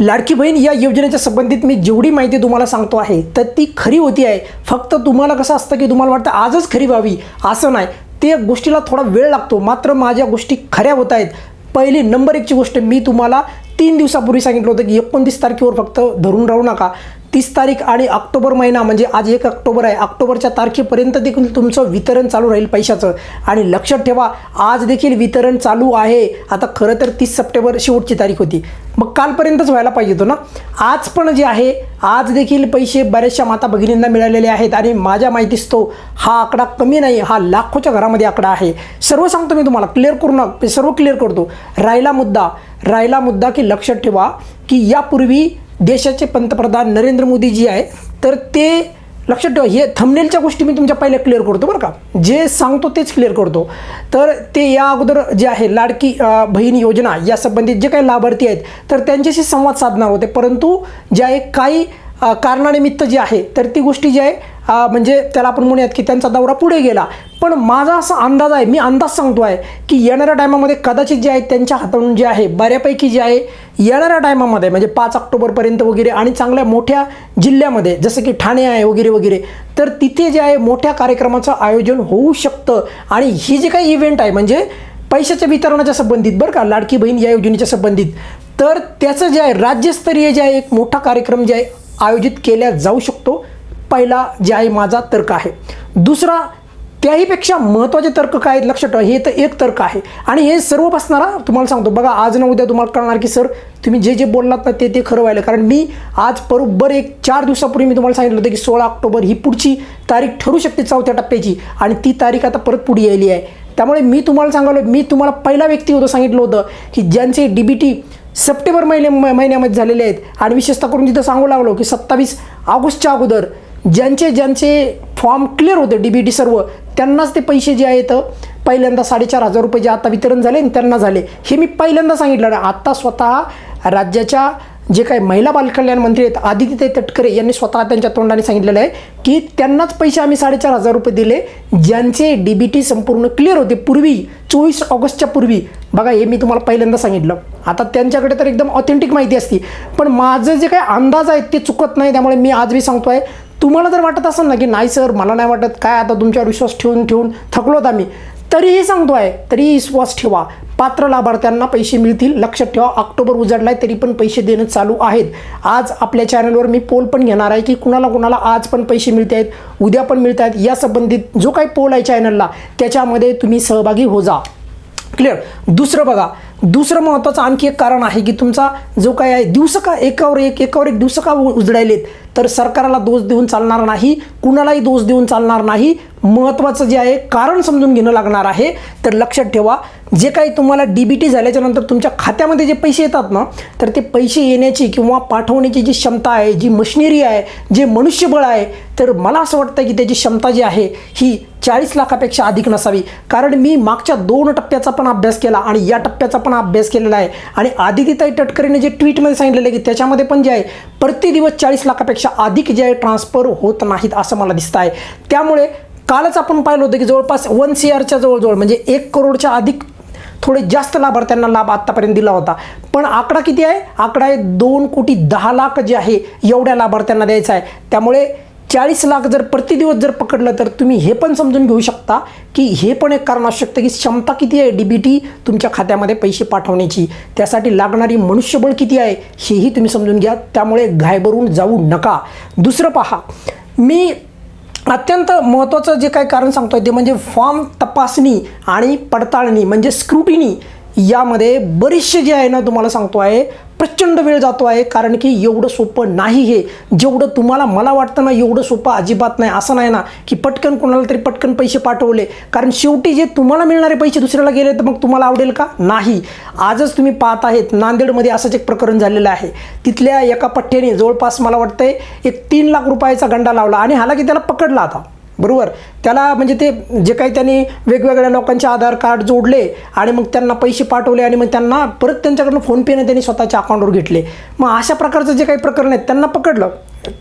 लाडकी बहीण या योजनेच्या संबंधित मी जेवढी माहिती तुम्हाला सांगतो आहे तर ती खरी होती आहे. फक्त तुम्हाला कसं असतं की तुम्हाला वाटतं आजच खरी व्हावी असं नाही. ते गोष्टीला थोडा वेळ लागतो. मात्र माझ्या गोष्टी खऱ्या होत आहेत. पहिली नंबर एकची गोष्ट मी तुम्हाला तीन दिवसापूर्वी सांगितलं होतं की एकोणतीस तारखेवर फक्त धरून राहू नका. तीस तारीख आणि ऑक्टोबर महिना म्हणजे आज एक ऑक्टोबर आहे ऑक्टोबरच्या तारखेपर्यंत देखील तुमचं वितरण चालू राहील पैशाचं. आणि लक्षात ठेवा आज देखील वितरण चालू आहे. आता खरं तर तीस सप्टेंबर शेवटची तारीख होती. मग कालपर्यंतच व्हायला पाहिजे होतं ना? आज पण जे आहे आज देखील पैसे बऱ्याचशा माता भगिनींना मिळालेले आहेत. आणि माझ्या माहितीस तो हा आकडा कमी नाही हा लाखोच्या घरामध्ये आकडा आहे. सर्व सांगतो मी तुम्हाला क्लिअर करू ना सर्व क्लिअर करतो. राहिला मुद्दा राहिला मुद्दा की लक्षात ठेवा की यापूर्वी देशाचे पंतप्रधान नरेंद्र मोदी जी आहे तर ते लक्षात ठेवा हे थंबनेलच्या गोष्टी मी तुमच्या पहिल्या क्लिअर करतो बरं का. जे सांगतो तेच क्लिअर करतो. तर ते या अगोदर जे आहे लाडकी बहीण योजना या संबंधित जे काही लाभार्थी आहेत तर त्यांच्याशी संवाद साधणार होते. परंतु जे आहे काही कारणानिमित्त जे आहे तर ती गोष्टी जी आहे म्हणजे त्याला आपण म्हणूयात की त्यांचा दौरा पुढे गेला. पण माझा असा अंदाज आहे मी अंदाज सांगतो आहे की येणाऱ्या टायमामध्ये कदाचित जे आहे त्यांच्या हाताळून जे आहे बऱ्यापैकी जे आहे येणाऱ्या टायमामध्ये म्हणजे पाच ऑक्टोबरपर्यंत वगैरे आणि चांगल्या मोठ्या जिल्ह्यामध्ये जसं की ठाणे आहे वगैरे वगैरे तर तिथे जे आहे मोठ्या कार्यक्रमाचं आयोजन होऊ शकतं. आणि ही जे काही इव्हेंट आहे म्हणजे पैशाच्या वितरणाच्या संबंधित बरं का लाडकी बहीण या योजनेच्या संबंधित तर त्याचं जे आहे राज्यस्तरीय जे आहे एक मोठा कार्यक्रम जे आहे आयोजित केला जाऊ शकतो. पहिला जे आहे माझा तर्क आहे. दुसरा त्याहीपेक्षा महत्त्वाचे तर्क काय आहेत? लक्षात ठेवा हे तर एक तर्क आहे. आणि हे सर्व बसणारा तुम्हाला सांगतो बघा आज ना उद्या तुम्हाला कळणार की सर तुम्ही जे जे बोललात ना ते ते खरं व्हायला. कारण मी आज बरोबर एक चार दिवसापूर्वी मी तुम्हाला सांगितलं होतं की सोळा ऑक्टोबर ही पुढची तारीख ठरू शकते चौथ्या टप्प्याची आणि ती तारीख आता परत पुढे यायली आहे. त्यामुळे मी तुम्हाला सांगालो मी तुम्हाला पहिला व्यक्ती होतं सांगितलं होतं की ज्यांचे डी बी टी सप्टेंबर महिने म- महिन्यामध्ये झालेले आहेत. आणि विशेषतः करून तिथं सांगू लागलो की सत्तावीस ऑगस्टच्या अगोदर ज्यांचे ज्यांचे फॉर्म क्लिअर होते डी बी टी सर्व त्यांनाच ते पैसे जे आहेत पहिल्यांदा साडेचार हजार रुपये जे आता वितरण झाले आणि त्यांना झाले. हे मी पहिल्यांदा सांगितलं. ना आत्ता स्वतः राज्याच्या जे काही महिला बालकल्याण मंत्री आहेत आदित्य तटकरे यांनी स्वतः त्यांच्या तोंडाने सांगितलेलं आहे की त्यांनाच पैसे आम्ही साडेचार हजार रुपये दिले. ज्यांचे डी बी टी संपूर्ण क्लिअर होते पूर्वी चोवीस ऑगस्टच्या पूर्वी. बघा हे मी तुम्हाला पहिल्यांदा सांगितलं. आता त्यांच्याकडे तर एकदम ऑथेंटिक माहिती असते. पण माझं जे काही अंदाज आहेत ते चुकत नाही. त्यामुळे मी आज मी आहे तुम्हाला जर वाटत असेल ना की नाही सर मला नाही वाटत काय आता तुमच्यावर विश्वास ठेवून ठेवून थकलोत आम्ही तरीही सांगतो आहे तरीही विश्वास ठेवा. पात्र लाभार्थ्यांना पैसे मिळतील लक्षात ठेवा ऑक्टोबर उजाडलाय तरी पण पैसे देणं चालू आहेत. आज आपल्या चॅनलवर मी पोल पण घेणार आहे की कुणाला कुणाला आज पण पैसे मिळत आहेत उद्या पण मिळत आहेत या संबंधित जो काही पोल आहे चॅनलला त्याच्यामध्ये तुम्ही सहभागी हो जा. क्लिअर दुसरं बघा दुसरं महत्त्वाचं आणखी एक कारण आहे की तुमचा जो काय आहे दिवस का एकावर एक एकावर एक दिवस का उ- उजडायलेत. तर सरकारला दोष देऊन चालणार नाही कुणालाही दोष देऊन चालणार नाही. महत्त्वाचं जे आहे कारण समजून घेणं लागणार आहे. तर लक्षात ठेवा जे काही तुम्हाला डी बी टी झाल्याच्यानंतर तुमच्या खात्यामध्ये जे पैसे येतात ना तर ते पैसे येण्याची किंवा पाठवण्याची जी क्षमता आहे जी मशिनरी आहे जे मनुष्यबळ आहे तर मला असं वाटतं की त्याची क्षमता जी आहे ही चाळीस लाखापेक्षा अधिक नसावी. कारण मी मागच्या दोन टप्प्याचा पण अभ्यास केला आणि या टप्प्याचा पण अभ्यास केलेला आहे. आणि आदितीताई तटकरेने जे ट्विटमध्ये सांगितलेलं आहे की त्याच्यामध्ये पण जे आहे प्रतिदिवस चाळीस लाखापेक्षा अधिक जे आहे ट्रान्सफर होत नाहीत असं मला दिसतं आहे त्यामुळे कालच आपण पाहिलं होतं की जवळपास वन सी आरच्या जवळजवळ म्हणजे एक करोडच्या अधिक थोडे जास्त लाभार्थ्यांना लाभ आत्तापर्यंत दिला होता. पण आकडा किती आहे? आकडा आहे दोन कोटी दहा लाख जे आहे एवढ्या लाभार्थ्यांना द्यायचा आहे. त्यामुळे चाळीस लाख जर प्रति दिवस जर पकडलं तर तुम्ही हे पण समजून घेऊ शकता की हे पण एक कारण असू शकतं की क्षमता किती आहे? डी बी टी तुमच्या खात्यामध्ये पैसे पाठवण्याची. त्यासाठी लागणारी मनुष्यबळ किती आहे? हेही तुम्ही समजून घ्या. त्यामुळे घायबरून जाऊ नका. दुसरं पहा. मी अत्यंत महत्त्वाचं जे काही कारण सांगतो आहे ते म्हणजे फॉर्म तपासणी आणि पडताळणी म्हणजे स्क्रुटिनी यामध्ये बरेचसे जे आहे ना तुम्हाला सांगतो आहे प्रचंड वेळ जातो आहे कारण की एवढं सोपं नाही हे. जेवढं तुम्हाला मला वाटतं ना एवढं सोपं अजिबात नाही. असं नाही ना की पटकन कोणाला तरी पटकन पैसे पाठवले. कारण शेवटी जे तुम्हाला मिळणारे पैसे दुसऱ्याला गेले तर मग तुम्हाला आवडेल का? नाही. आजच तुम्ही पाहत आहेत नांदेडमध्ये असंच एक प्रकरण झालेलं आहे. तिथल्या एका पठ्ठ्याने जवळपास मला वाटतंय एक तीन लाख रुपयाचा गंडा लावला आणि हालाकी त्याला पकडला आता. बरोबर? त्याला म्हणजे ते जे काही त्यांनी वेगवेगळ्या लोकांचे आधार कार्ड जोडले आणि मग त्यांना पैसे पाठवले आणि मग त्यांना परत त्यांच्याकडनं फोनपेने त्यांनी स्वतःच्या अकाउंटवर घेतले. मग अशा प्रकारचं जे काही प्रकरण आहेत त्यांना पकडलं.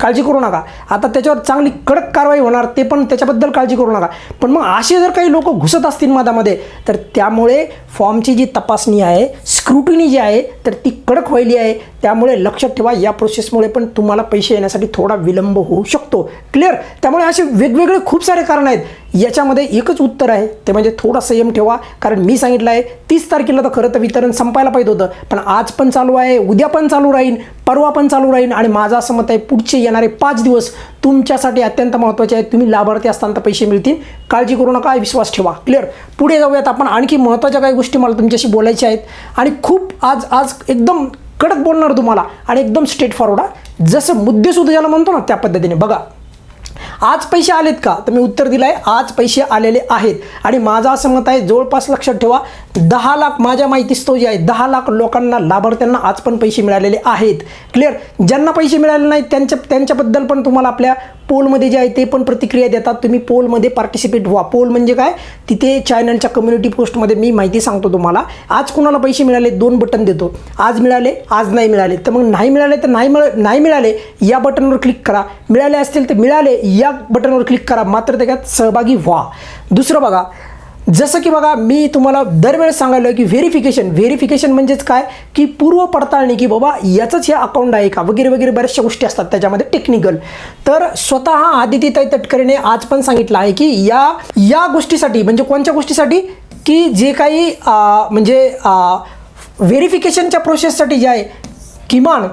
काळजी करू नका. आता त्याच्यावर चांगली कडक कारवाई होणार ते पण त्याच्याबद्दल काळजी करू नका. पण मग असे जर काही लोक घुसत असतील मधामध्ये तर त्यामुळे फॉर्मची जी तपासणी आहे स्क्रुटिनी जी आहे तर ती कडक व्हायली आहे. त्यामुळे लक्षात ठेवा या प्रोसेसमुळे पण तुम्हाला पैसे येण्यासाठी थोडा विलंब होऊ शकतो. क्लिअर त्यामुळे असे वेगवेगळे खूप सारे कारण आहेत. याच्यामध्ये एकच उत्तर आहे ते म्हणजे थोडा संयम ठेवा. कारण मी सांगितलं आहे तीस तारखेला तर खरं तर वितरण संपायला पाहिजे होतं. पण आज पण चालू आहे उद्या पण चालू राहील परवा पण चालू राहील आणि माझं असं मत आहे पुढचे येणारे पाच दिवस तुमच्यासाठी अत्यंत महत्त्वाचे आहेत. तुम्ही लाभार्थी असताना पैसे मिळतील. काळजी करू नका विश्वास ठेवा. क्लिअर पुढे जाऊयात आपण. आणखी महत्त्वाच्या काही गोष्टी मला तुमच्याशी बोलायच्या आहेत. आणि खूप आज आज एकदम कडक बोलणार तुम्हाला. आणि एकदम स्ट्रेट फॉरवर्ड जसं मुद्देसुद्धा ज्याला म्हणतो ना त्या पद्धतीने. बघा. आज पैसे आलेत का? तर मी उत्तर दिलं आहे आज पैसे आलेले आहेत. आणि माझं असं मत आहे जवळपास लक्षात ठेवा दहा लाख माझ्या माहितीस्तव जे आहे दहा लाख लोकांना लाभार्थ्यांना आज पण पैसे मिळालेले आहेत. क्लिअर ज्यांना पैसे मिळाले नाहीत त्यांच्या त्यांच्याबद्दल पण तुम्हाला आपल्या पोलमध्ये जे आहे ते पण प्रतिक्रिया देतात. तुम्ही पोलमध्ये पार्टिसिपेट व्हा. पोल म्हणजे काय? तिथे चॅनलच्या कम्युनिटी पोस्टमध्ये मी माहिती सांगतो तुम्हाला. आज कोणाला पैसे मिळाले? दोन बटन देतो. आज मिळाले आज नाही मिळाले. तर मग नाही मिळाले तर नाही मिळ नाही मिळाले या बटनवर क्लिक करा. मिळाले असतील तर मिळाले या बटनवर क्लिक करा. मात्र त्याच्यात सहभागी व्हा. दुसरं बघा जसं की बघा मी तुम्हाला दरवेळेस सांगायलो की व्हेरिफिकेशन व्हेरिफिकेशन म्हणजेच काय? की पूर्व पडताळणी की बाबा याचंच हे अकाउंट आहे का? वगैरे वगैरे बऱ्याचशा गोष्टी असतात त्याच्यामध्ये टेक्निकल तर स्वतः आदितीताई तटकरेने आज पण सांगितलं आहे की या या गोष्टीसाठी म्हणजे कोणत्या गोष्टीसाठी? की जे काही म्हणजे व्हेरिफिकेशनच्या प्रोसेससाठी जे आहे किमान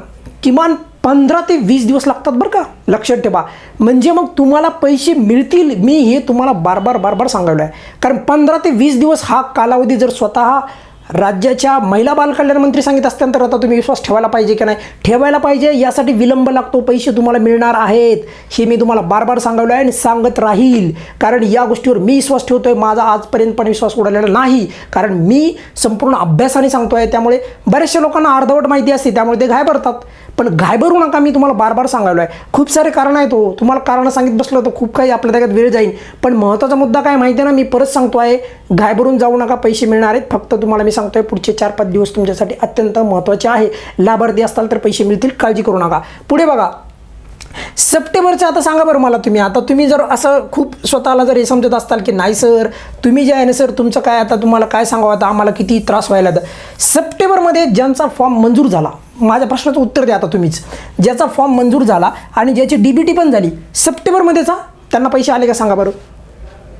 किमान पंधरा ते वीस दिवस लागतात बरं का. लक्षात ठेवा. म्हणजे मग तुम्हाला पैसे मिळतील. मी हे तुम्हाला बार बार बार बार सांगायला आहे कारण पंधरा ते वीस दिवस हा कालावधी जर स्वतः राज्याच्या महिला बालकल्याण मंत्री सांगित असत्यानं तर आता तुम्ही विश्वास ठेवायला पाहिजे की नाही? ठेवायला पाहिजे. यासाठी विलंब लागतो. पैसे तुम्हाला मिळणार आहेत. हे मी तुम्हाला बार बार सांगायलो आहे आणि सांगत राहील. कारण या गोष्टीवर मी विश्वास ठेवतो आहे माझा आजपर्यंत पण विश्वास उडालेला नाही. कारण मी संपूर्ण अभ्यासाने सांगतो आहे त्यामुळे बऱ्याचशा लोकांना अर्धवट माहिती असते. त्यामुळे ते घाबरतात पण घायबरू नका मी तुम्हाला बार बार सांगायलो आहे खूप सारे कारण आहेत हो. तुम्हाला कारणं सांगित बसलं तर खूप काही आपल्या त्याच्यात वेळ जाईल पण महत्त्वाचा मुद्दा काय माहिती आहे ना मी परत सांगतो आहे घायबरून जाऊ नका पैसे मिळणार आहेत. फक्त तुम्हाला मी सांगतो आहे पुढचे चार पाच दिवस तुमच्यासाठी अत्यंत महत्त्वाचे आहे. लाभार्थी असताल तर पैसे मिळतील काळजी करू नका. पुढे बघा सप्टेंबरचं आता सांगा बरं मला तुम्ही. आता तुम्ही जर असं खूप स्वतःला जर हे समजत असताल की नाही सर तुम्ही जे आहे ना सर तुमचं काय आता तुम्हाला काय सांगावं? आता आम्हाला किती त्रास व्हायला तर सप्टेंबरमध्ये ज्यांचा फॉर्म मंजूर झाला माझ्या प्रश्नाचं उत्तर द्या आता तुम्हीच. ज्याचा फॉर्म मंजूर झाला आणि ज्याची डी बी टी पण झाली सप्टेंबरमध्येचा त्यांना पैसे आले का सांगा बरं?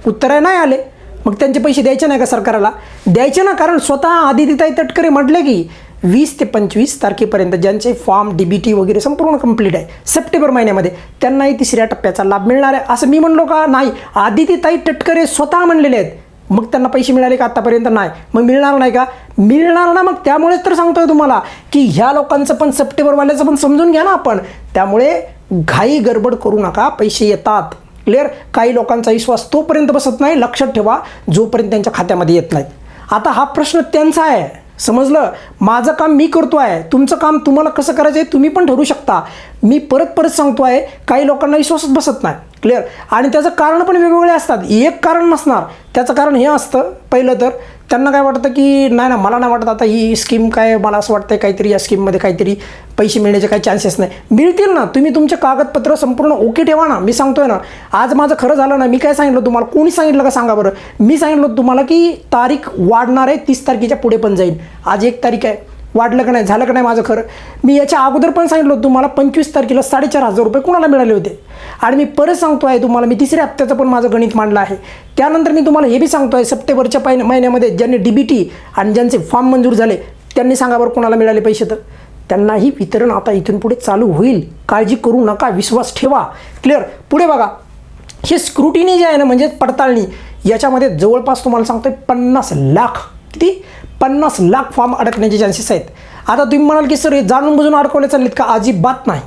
उत्तर आहे नाही आले. मग त्यांचे पैसे द्यायचे नाही का सरकारला? द्यायचे ना कारण स्वतः आदित्यताई तटकरे म्हटले की वीस ते पंचवीस तारखेपर्यंत ज्यांचे फॉर्म डी बी टी वगैरे संपूर्ण कंप्लीट आहे. सप्टेंबर महिन्यामध्ये त्यांनाही तिसऱ्या टप्प्याचा लाभ मिळणार आहे. असं मी म्हणलो का? नाही. आदितीताई टटकरे स्वतः म्हणलेले आहेत. मग त्यांना पैसे मिळाले का? आतापर्यंत नाही. मग मिळणार नाही का? मिळणार ना मग? त्यामुळेच तर सांगतोय तुम्हाला की ह्या लोकांचं पण सप्टेंबरवाल्याचं पण समजून घ्या ना आपण. त्यामुळे घाई गडबड करू नका. पैसे येतात. क्लिअर काही लोकांचा विश्वास तोपर्यंत बसत नाही. लक्षात ठेवा. जोपर्यंत त्यांच्या खात्यामध्ये येत नाहीत आता हा प्रश्न त्यांचा आहे. समजलं? माझं काम मी करतो आहे. तुमचं काम तुम्हाला कसं करायचं आहे तुम्ही पण ठरू शकता. मी परत परत सांगतो आहे काही लोकांना विश्वासच बसत नाही. क्लिअर आणि त्याचं कारण पण वेगवेगळे असतात. एक कारण नसणार. त्याचं कारण हे असतं पहिलं तर. त्यांना काय वाटतं की नाही ना मला नाही वाटत आता ही स्कीम काय मला असं वाटतं काहीतरी या स्कीममध्ये काहीतरी पैसे मिळण्याचे काही चान्सेस नाही. मिळतील ना तुम्ही तुमचे कागदपत्र संपूर्ण ओके ठेवा ना. मी सांगतोय ना आज माझं खरं झालं ना मी काय सांगितलं तुम्हाला? कोणी सांगितलं का सांगा बरं? मी सांगितलं तुम्हाला की तारीख वाढणार आहे तीस तारखेच्या पुढे पण जाईल. आज एक तारीख आहे. वाढलं का नाही झालं का नाही माझं खरं? मी याच्या अगोदर पण सांगितलं होतं तुम्हाला पंचवीस तारखेला साडेचार हजार रुपये कोणाला मिळाले होते? आणि मी परत सांगतो आहे तुम्हाला मी तिसऱ्या हप्त्याचं पण माझं गणित मांडलं आहे. त्यानंतर मी तुम्हाला हे बी सांगतो आहे सप्टेंबरच्या पाय महिन्यामध्ये ज्यांनी डी बी टी आणि ज्यांचे फॉर्म मंजूर झाले त्यांनी सांगा बरं कोणाला मिळाले पैसे तर. त्यांनाही वितरण आता इथून पुढे चालू होईल. काळजी करू नका विश्वास ठेवा. क्लिअर पुढे बघा. हे स्क्रुटिनी जे आहे ना म्हणजे पडताळणी याच्यामध्ये जवळपास तुम्हाला सांगतोय पन्नास लाख. किती? पन्नास लाख फॉर्म अडकण्याचे चान्सेस आहेत. आता तुम्ही म्हणाल की सर हे जाणून बुजून अडकवले चाललेत का? अजिबात नाही.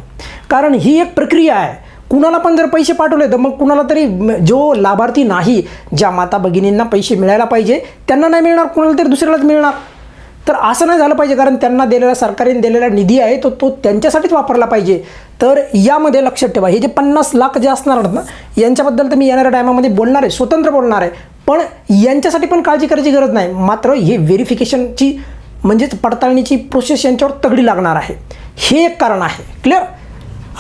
कारण ही एक प्रक्रिया आहे. कुणाला पण जर पैसे पाठवले तर मग कुणाला तरी जो लाभार्थी नाही ज्या माता भगिनींना पैसे मिळायला पाहिजे त्यांना नाही मिळणार कुणाला तरी दुसऱ्यालाच मिळणार. तर असं नाही झालं पाहिजे कारण त्यांना दिलेला सरकारने दिलेला निधी आहे तो तो त्यांच्यासाठीच वापरला पाहिजे. तर यामध्ये लक्षात ठेवा. हे जे पन्नास लाख जे असणार आहेत ना यांच्याबद्दल तर मी येणाऱ्या टायमामध्ये बोलणार आहे स्वतंत्र बोलणार आहे. पण यांच्यासाठी पण काळजी करायची गरज नाही. मात्र हे व्हेरिफिकेशनची म्हणजेच पडताळणीची प्रोसेस यांच्यावर तगडी लागणार आहे. हे एक कारण आहे. क्लिअर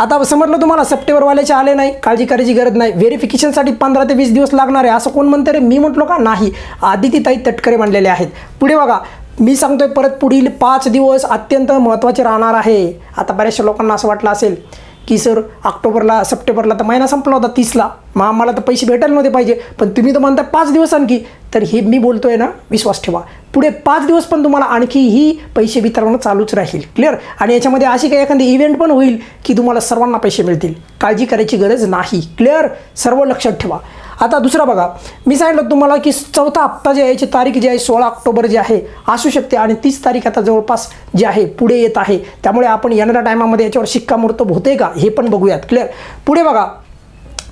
आता समजलं तुम्हाला सप्टेंबरवाल्याचे आले नाही काळजी करायची गरज नाही. व्हेरिफिकेशनसाठी पंधरा ते वीस दिवस लागणार आहे. असं कोण म्हणतं रे? मी म्हटलो का? नाही. आदिती ताई तटकरे मांडलेले आहेत. पुढे बघा. मी सांगतोय परत पुढील पाच दिवस अत्यंत महत्त्वाचे राहणार आहे. आता बऱ्याचशा लोकांना असं वाटलं असेल की सर ऑक्टोबरला सप्टेंबरला तर महिना संपला होता तीसला. मग आम्हाला तर पैसे भेटायला नव्हते पाहिजे. पण तुम्ही तर म्हणता पाच दिवस आणखी. तर हे मी बोलतोय ना विश्वास ठेवा. पुढे पाच दिवस पण तुम्हाला आणखीही पैसे वितरण चालूच राहील. क्लिअर आणि याच्यामध्ये अशी काही एखादी इव्हेंट पण होईल की तुम्हाला सर्वांना पैसे मिळतील. काळजी करायची गरज नाही. क्लिअर सर्व लक्षात ठेवा. आता दुसरा बघा. मी सांगितलं तुम्हाला की चौथा हप्ता जे याची तारीख जी आहे सोळा ऑक्टोबर जी आहे असू शकते आणि तीस तारीख आता जवळपास जी आहे पुढे येत आहे. त्यामुळे आपण येणाऱ्या टायमामध्ये याच्यावर शिक्कामोर्तब होते का हे पण बघूयात. क्लिअर पुढे बघा.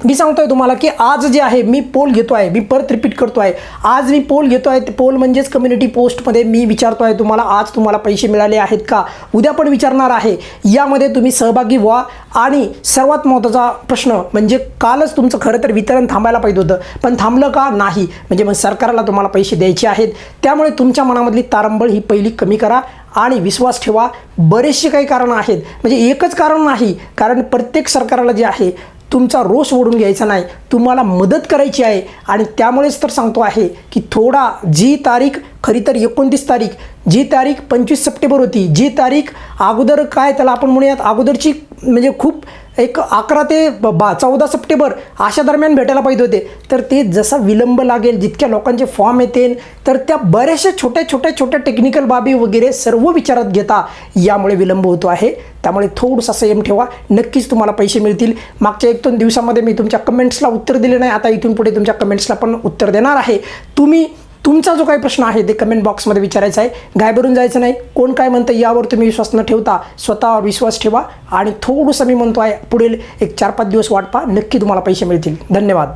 मी सांगतोय तुम्हाला की आज जे आहे मी पोल घेतो आहे मी परत रिपीट करतो आहे आज मी पोल घेतो आहे पोल म्हणजेच कम्युनिटी पोस्टमध्ये मी विचारतो आहे तुम्हाला आज तुम्हाला पैसे मिळाले आहेत का? उद्या पण विचारणार आहे. यामध्ये तुम्ही सहभागी व्हा. आणि सर्वात महत्त्वाचा प्रश्न म्हणजे कालच तुमचं खरं तर वितरण थांबायला पाहिजे होतं. पण थांबलं का? नाही. म्हणजे मग सरकारला तुम्हाला पैसे द्यायचे आहेत. त्यामुळे तुमच्या मनामधली तारंबळ ही पहिली कमी करा आणि विश्वास ठेवा. बरेचसे काही कारणं आहेत. म्हणजे एकच कारण नाही. कारण प्रत्येक सरकारला जे आहे तुमचा रोष ओढून घ्यायचा नाही. तुम्हाला मदत करायची आहे. आणि त्यामुळेच तर सांगतो आहे की थोडा जी तारीख खरी तर एकोणतीस तारीख जी तारीख पंचवीस सप्टेंबर होती जी तारीख अगोदर काय त्याला आपण म्हणूयात अगोदरची म्हणजे खूप एक अकरा ते ब- बा चौदा सप्टेंबर अशा दरम्यान भेटायला पाहिजे होते. तर ते जसा विलंब लागेल जितक्या लोकांचे फॉर्म येतील तर त्या बऱ्याचशा छोट्या छोट्या छोट्या टेक्निकल बाबी वगैरे सर्व विचारात घेता यामुळे विलंब होतो आहे. त्यामुळे थोडंसं संयम ठेवा. नक्कीच तुम्हाला पैसे मिळतील. मागच्या एक दोन दिवसामध्ये मी तुमच्या कमेंट्सला उत्तर दिले नाही. आता इथून पुढे तुमच्या कमेंट्सला पण उत्तर देणार आहे. तुम्ही तुमचा जो काही प्रश्न आहे ते कमेंट बॉक्समध्ये विचारायचा आहे. घाबरून जायचं नाही. कोण काय म्हणतं यावर तुम्ही विश्वास न ठेवता स्वतःवर विश्वास ठेवा. आणि थोडंसं मी म्हणतो आहे पुढील एक चार पाच दिवस वाट पहा. नक्की तुम्हाला पैसे मिळतील. धन्यवाद.